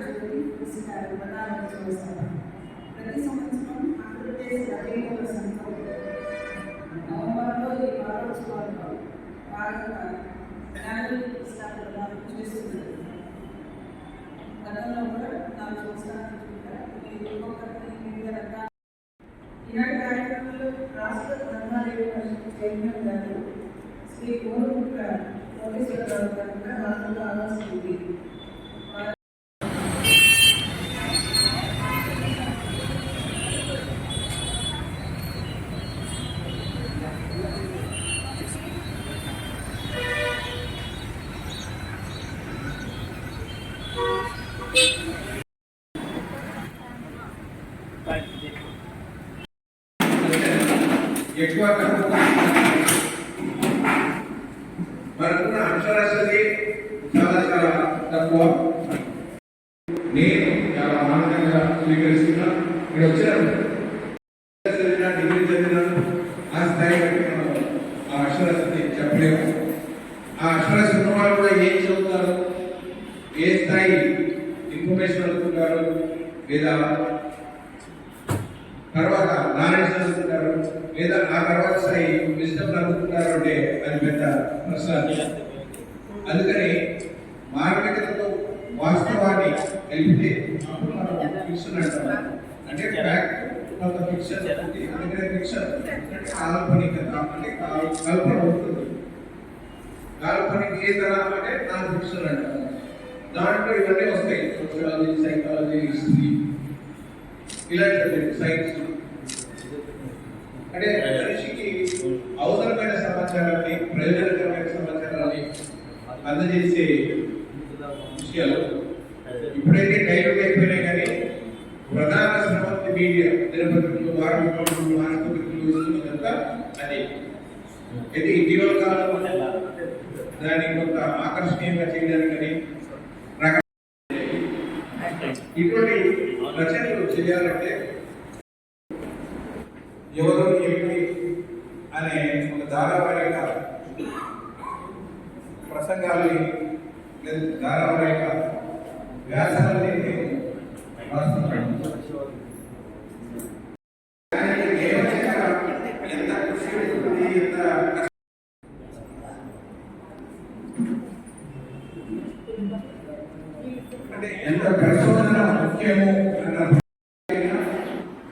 జ్యోతి పురస్కారం ప్రధానోత్సవ సభ ప్రతి సంవత్సరం ఆంధ్రప్రదేశ్ రచయితల సంఘం నవంబర్లో ఈ వారోత్సవాల్లో భాగంగా జ్ఞానజ్యోతి పురస్కారం ప్రదానం చేస్తున్నారు గతంలో కూడా నాకు చూస్తానని కింద ఈ ఈనాటి కార్యక్రమంలో రాష్ట్ర గ్రంథాలయ చైర్మన్ గారు శ్రీ కోరుకుంట కోటేశ్వరరావు గారు కూడా హాజరు ఆలోచించింది ఉంది ఎక్కువ తక్కువ మనకున్న అక్షరాస్యత చాలా చాలా తక్కువ నేను చాలా ఆనందంగా స్వీకరిస్తున్నా ఇక్కడ వచ్చిన అంటాం ఫిక్షన్ అందుకనే ఫిక్షన్ అంటే కాల్పనికత అంటే కాల్- కల్పన ఉంటుంది కాల్పనికేతర అంటే నాన్ ఫిక్షన్ అంటాం. దాంట్లో ఇవన్నీ వస్తాయి. సోషియాలజీ సైకాలజీ హిస్టరీ ఇలాంటి సైన్స్ అంటే మనిషికి అవసరమైన సమాచారాన్ని ప్రయోజనకరమైన సమాచారాన్ని అందజేసే విషయాలు. ఇప్పుడైతే డైవర్ట్ అయిపోయినాయి కానీ ప్రధాన స్రవంతి మీడియా దినపత్రికలు వారపత్రికలు వారపత్రికలు ఇదంతా అదే ఇటీవల కాలంలో దాన్ని కొంత ఆకర్షణీయంగా చేయడానికి రక ఇటువంటి రచనలు చేయాలంటే ఎవరు ఏమిటి అనే ఒక ధారావాహిక ప్రసంగాల్ని లేదా ధారావాహిక వ్యాసాలని నేను రాస్తున్నాను దానికి ఏమైనా ఎంత కృషి ఉంటుంది ఎంత అంటే ఎంత పరిశోధన ముఖ్యము అన్న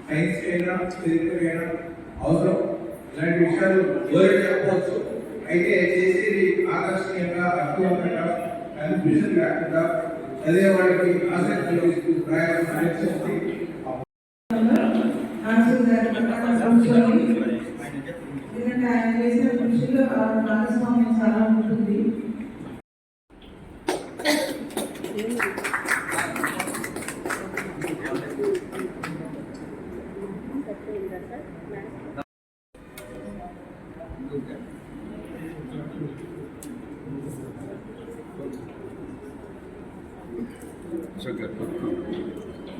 సైన్స్ అయినా చరిత్ర అయినా అవసరం ఇలాంటి విషయాలు ఎవరికి చెప్పవచ్చు అయితే చేసేది ఆకర్షణీయంగా అర్థవంతంగా కన్ఫ్యూజన్ లేకుండా చదివే వాళ్ళకి ఆసక్తి కలిగిస్తూ రాయాల్సిన ఆసక్తి ఎందుకంటే ఆయన చేసిన కృషిలో భాగస్వామ్యం చాలా ఉంటుంది.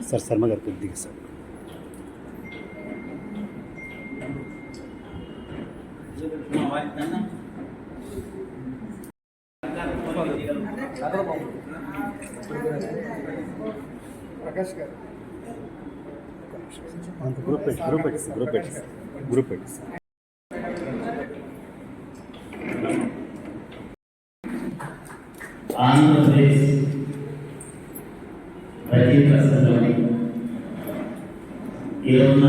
సార్ శర్మ గారు కొద్దిగా సార్ ప్రకాష్ గారు. గ్రూప్ పెట్టి గ్రూప్ పెట్టి సార్ గ్రూప్ పెట్టి సార్ గ్రూప్ పెట్టి సార్ ఆంధ్రప్రదేశ్ రచయిత సంఘంలోని ఈ రోజున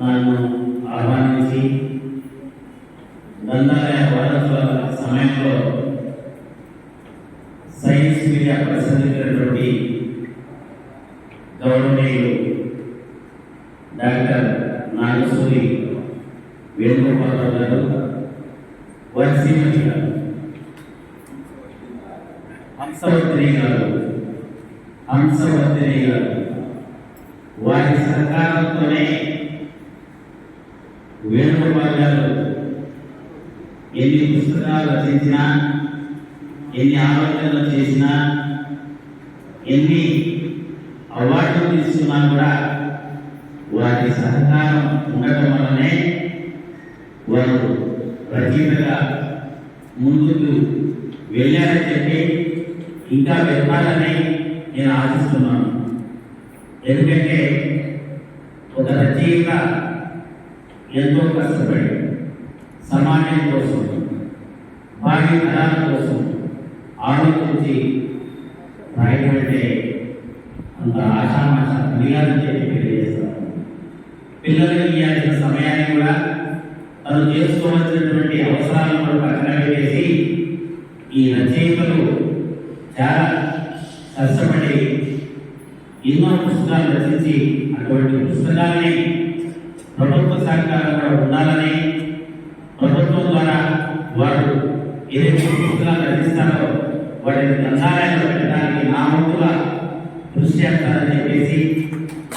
నన్ను ఆహ్వానించి గ్రంథాలయ వారోత్సవ సమయంలో సైన్స్ మీడియా ప్రసంగించినటువంటి గౌరవనీయులు డాక్టర్ నాగసూరి వేణుగోపాలరావు గారు వర్సీమణి గారు హంసవర్తిని గారు హంసవర్తిని గారు వారి సహకారంతోనే వేణుగోపాల్ గారు ఎన్ని పుస్తకాలు రచించినా ఎన్ని ఆలోచనలు చేసినా ఎన్ని అవార్డులు తీసుకున్నా కూడా వారి సహకారం ఉండటం వల్లనే వారు రచయితగా ముందుకు వెళ్ళారని చెప్పి ఇంకా వెళ్ళాలని నేను ఆశిస్తున్నాను. ఎందుకంటే ఒక రచయిత ఎంతో కష్టపడి సమాజం కోసం భావి తరాల కోసం ఆలోచించి రాయబడితే అంత ఆశామాష క్రియాలని చెప్పి తెలియజేస్తాను. పిల్లలకి ఇవ్వాల్సిన సమయాన్ని కూడా తను చేసుకోవాల్సినటువంటి అవసరాలను కూడా పక్కన పెట్టేసి ఈ రచయితలు చాలా కష్టపడి ఎన్నో పుస్తకాలు రచించి అటువంటి పుస్తకాలని ప్రభుత్వ సహకారంగా ఉండాలని ప్రభుత్వం ద్వారా వారు ఏదైతే పుస్తకాలు రచిస్తారో వాటిని గ్రంథాలయంలో పెట్టడానికి నా వంతుగా కృషి చేస్తారని చెప్పేసి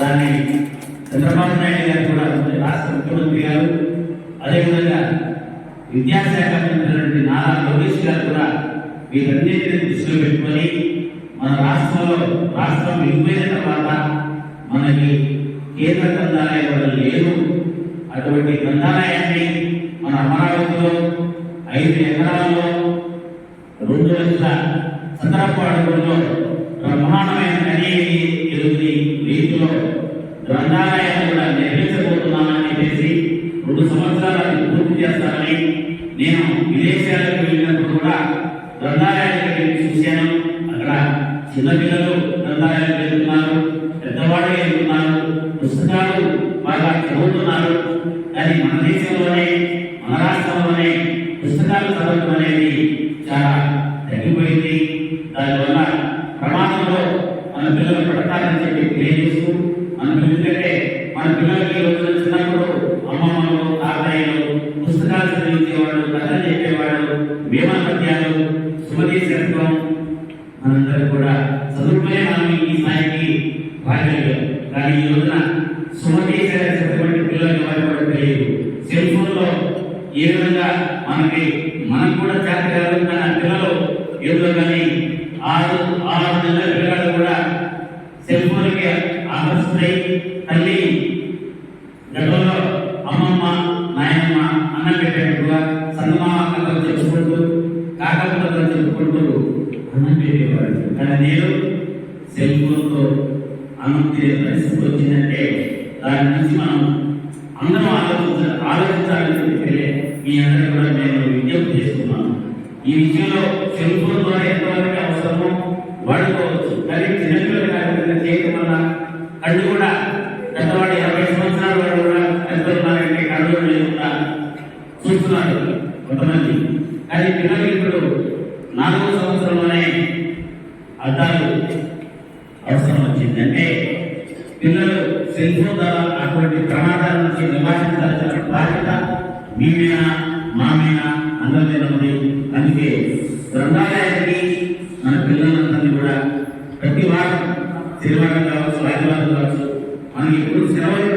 దాన్ని చంద్రబాబు నాయుడు గారు కూడా రాష్ట్ర ముఖ్యమంత్రి గారు అదేవిధంగా విద్యాశాఖ మంత్రి నారా లోకేష్ గారు కూడా వీటన్నిటిని దృష్టిలో పెట్టుకొని మన రాష్ట్రంలో రాష్ట్రం విడిపోయిన తర్వాత మనకి కేంద్ర గ్రంథాలయం లేదు అటువంటి గ్రంథాలయాన్ని మన అమరావతిలో ఐదు ఎకరాల్లో రెండు లక్షల చదరపు అడుగుల్లో బ్రహ్మాండమైన అనేది ఎదుగుని రీతిలో గ్రంథాలయాన్ని కూడా నిర్మించబోతున్నానని చెప్పేసి రెండు సంవత్సరాలు పూర్తి చేస్తానని నేను విదేశాలకు వెళ్ళినప్పుడు కూడా గ్రంథాలయానికి చూశాను. అక్కడ చిన్నపిల్లలు మన పిల్లలకి ఈ రోజున చిన్నప్పుడు అమ్మమ్మలు తాతయ్యలు పుస్తకాలు చదివించేవాళ్ళు కథలు చెప్పేవాళ్ళు వేమపద్యాలు సుమతి శతకం మనందరూ కూడా చదువుకునే మనం ఈ స్థాయికి బాధ్యత కానీ ఈ రోజున సుమతి శతకం పిల్లలకి వారి కూడా తెలియదు. సెల్ ఫోన్ ఏ విధంగా మనకి మనకు కూడా చేత కాదు కానీ పిల్లలు ఏదో కానీ ఆరు ఆరు నెలల పిల్లలు కూడా సెల్ ఫోన్ కి తల్లి గతంలో అమ్మమ్మ నాయనమ్మ అన్న పెట్టేట్టుగా సంగమామ కథలు చెప్పుకుంటూ చెప్పుకుంటూ అన్నం పెట్టేవాడు కానీ నేను సెల్ ఫోన్తో అన్నం తినే పరిస్థితి వచ్చిందంటే దాని నుంచి మనం అందరం ఆలోచించ ఆలోచించాలని చెప్పి మీ అందరికీ కూడా నేను విజ్ఞప్తి చేస్తున్నాను. ఈ విషయంలో సెల్ ఫోన్ ద్వారా ఎంతవరకు అవసరమో వాడుకోవచ్చు. కానీ निर्माण करावं राजकारण करावं आणि एकूण सर्वांनी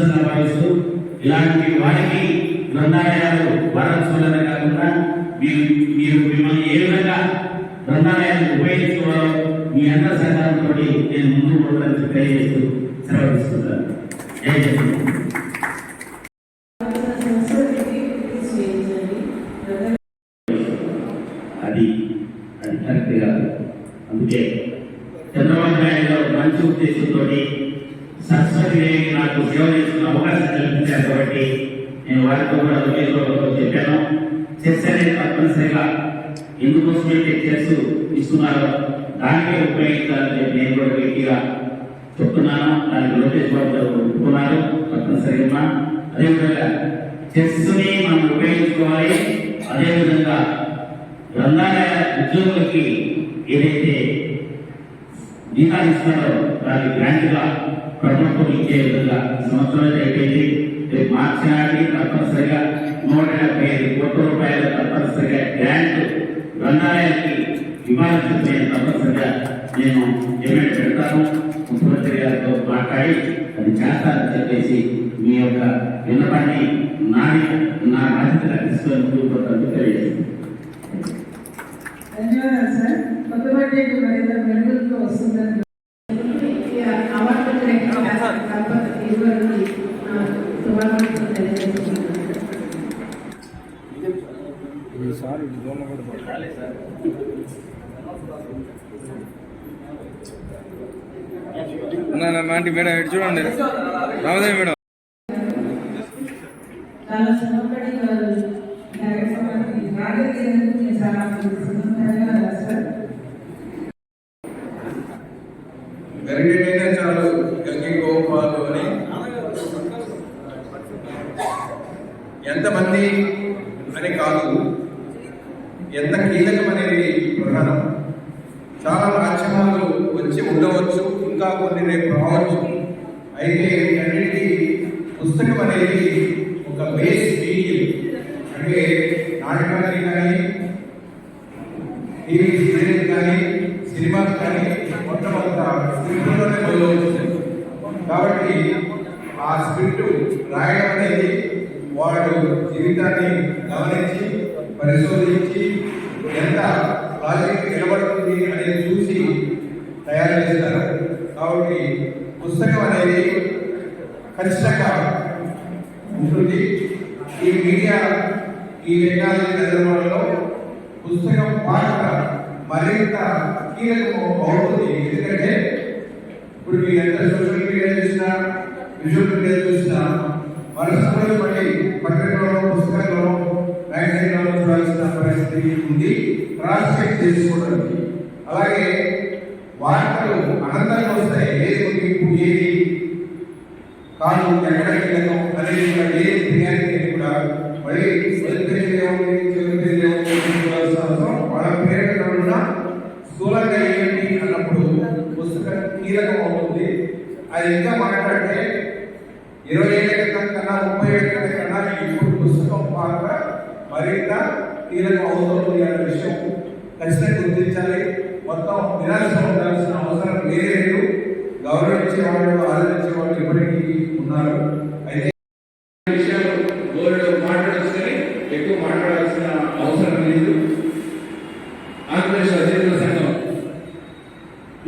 అదృష్టంగా భావిస్తూ ఇలాంటి వారికి గ్రంథాలయాలు వారోత్సవాలనే కాకుండా మీరు మీరు మిమ్మల్ని ఏ విధంగా గ్రంథాలయాన్ని ఉపయోగించుకోవాలో మీ అందరి సహకారంతో నేను ముందు పోవడానికి తెలియజేస్తూ సెలవిస్తున్నాను. జై అది అది కరెక్ట్ కాదు. అందుకే చంద్రబాబు నాయుడు మంచి ఉద్దేశంతో సరస్వతి నాకు సేవ చేసుకునే అవకాశం కల్పించారు కాబట్టి నేను వారితో కూడా ఉద్యోగంలో చెప్పాను. చెస్ అనేది తప్పనిసరిగా ఎందుకోసమైతే చెస్ ఇస్తున్నారో. దానికే ఉపయోగించాలని చెప్పి నేను కూడా గట్టిగా చెప్తున్నాను. దానికి లోకేష్ బాబు గారు ఒప్పుకున్నారు తప్పనిసరిగా అదేవిధంగా చెస్ని మనం ఉపయోగించుకోవాలి. అదేవిధంగా గ్రంథాలయ ఉద్యోగులకి ఏదైతే జీతాలు ఇస్తున్నారో దాన్ని గ్రాంట్గా ప్రభుత్వం ఇచ్చే విధంగా సంవత్సరం అయిపోయింది. రేపు మార్చి నాటికి తప్పనిసరిగా నూట డెబ్బై ఐదు కోట్ల రూపాయలు తప్పనిసరిగా గ్రాంట్ గ్రంథాలయానికి ఇవ్వాల్సి నేను తప్పనిసరిగా నేను డిమాండ్ పెడతాను ముఖ్యమంత్రి గారితో మాట్లాడి అది చేస్తానని చెప్పేసి మీ యొక్క విన్నపాన్ని నాని నా బాధ్యతగా తీసుకొని ముందుకు తెలియజేస్తాను ధన్యవాదాలు సార్. కూడా పడుతుంది. మాంటి మేడం ఇటు చూడండి. రామదేవి మేడం. చాలా గంగి గోపాలు అని. ఎంతమంది అని కాదు ఎంత కీలకం అనేది ప్రధానం చాలా మాధ్యమాలు వచ్చి ఉండవచ్చు ఇంకా కొన్ని రేపు రావచ్చు అయితే అన్నిటికీ పుస్తకం అనేది ఒక బేస్ మీడియం అంటే నాటకానికి కానీ టీవీ సీరియల్ కానీ సినిమాలు కానీ మొట్టమొదట స్క్రిప్ట్లోనే మొదలవుతుంది. కాబట్టి ఆ స్క్రిప్ట్ రాయడం అనేది వాడు జీవితాన్ని గమనించి పరిశోధించి ఎంత ప్రాజెక్ట్ నిలబడుతుంది అనేది చూసి తయారు చేస్తారు. కాబట్టి పుస్తకం అనేది ఖచ్చితంగా ఉంటుంది. ఈ మీడియా ఈ టెక్నాలజీ నిర్మాణంలో పుస్తకం మరింత కీలకం అవుతుంది. ఎందుకంటే ఇప్పుడు మీరు ఎంత సోషల్ మీడియా చూసినా విజువల్ మీడియా చూసినా మనసులో మళ్ళీ పత్రికలో పుస్తకంలో మ్యాగజైన్లలో చూడాల్సిన పరిస్థితి ఉంది. ట్రాన్స్లేట్ చేసుకోవడానికి. అలాగే వార్తలు అనంతంగా వస్తాయి. ఏది ముగింపు ఏది? కాదు ఎక్కడ కీలకం అనేది ఏది ఏ క్రియానికి కూడా మళ్ళీ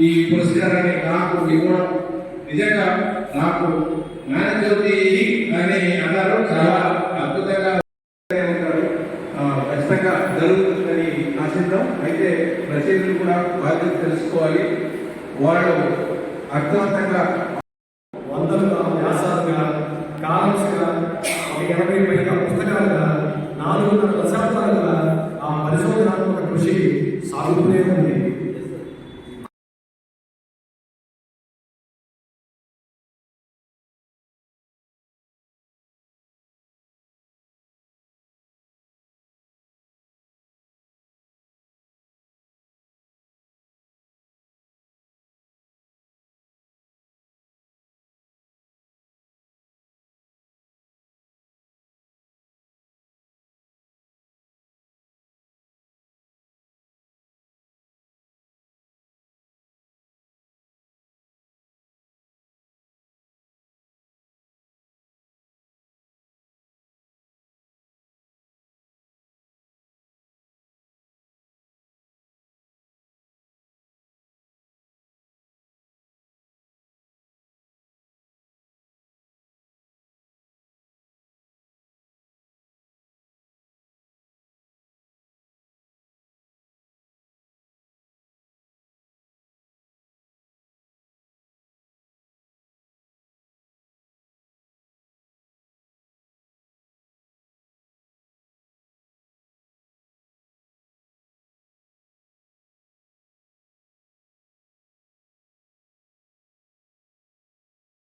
ఈ పురస్కారాన్ని నాకు ఇవ్వడం నిజంగా నాకు జ్ఞానజ్యోతి అని అన్నారు చాలా అద్భుతంగా ఉంటాడు ఖచ్చితంగా జరుగుతుందని ఆశిద్దాం. అయితే ప్రజలు కూడా బాధ్యత తెలుసుకోవాలి. వాళ్ళు అర్థవంతంగా వందలుగా వ్యాసాలుగా కాలమ్స్గా ఎనభై పైగా పుస్తకాలుగా నాలుగున్నర దశాబ్దాలుగా ఆ పరిశోధనాత్మక కృషి సాగుతూనే ఉంది.